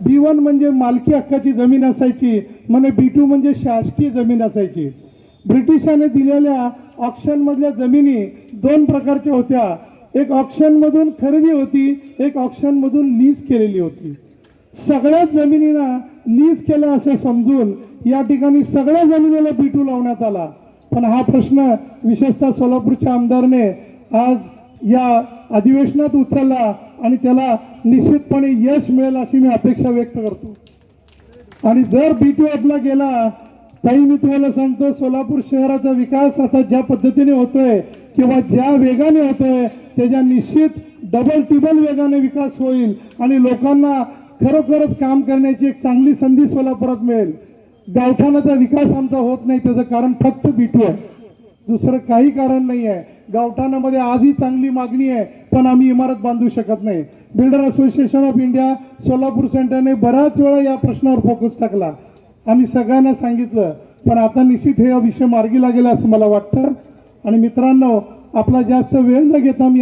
बी one म्हणजे मालकी हक्काची जमीन असायची म्हणे बी टू म्हणजे शासकीय जमीन असायची. ब्रिटिशाने दिलेल्या ऑप्शनमधल्या जमिनी दोन प्रकारच्या होत्या. एक ऑप्शनमधून खरेदी होती एक ऑप्शनमधून लीज केलेली होती. सगळ्याच जमिनीना लीज केलं असं समजून या ठिकाणी सगळ्या जमिनीला बिटू लावण्यात आला. पण हा प्रश्न विशेषतः सोलापूरच्या आमदारने आज या अधिवेशनात उचलला. आणि त्याला निश्चितपणे यश मिळेल अशी मी अपेक्षा व्यक्त करतो. आणि जर बी टू आपला गेला ताई मी तुम्हाला सांगतो सोलापूर शहराचा विकास आता ज्या पद्धतीने होतोय किंवा ज्या वेगाने होतोय त्याच्या निश्चित डबल टिबल वेगाने विकास होईल आणि लोकांना खरोखरच काम करण्याची एक चांगली संधी सोलापुरात मिळेल. गावठाणाचा विकास आमचा होत नाही त्याचं कारण फक्त बिटू आहे दुसरं काही कारण नाही आहे गावठाणामध्ये आजही चांगली मागणी आहे. पण आम्ही इमारत बांधू शकत नाही. Builder association of India Solapur सेंटरने बऱ्याच वेळा या प्रश्नावर फोकस टाकला. आम्ही सगळ्यांना सांगितलं पण आता निश्चित हे विषय मार्गी लागेल असं मला वाटतं. आणि मित्रांनो आपला जास्त वेळ न घेता मी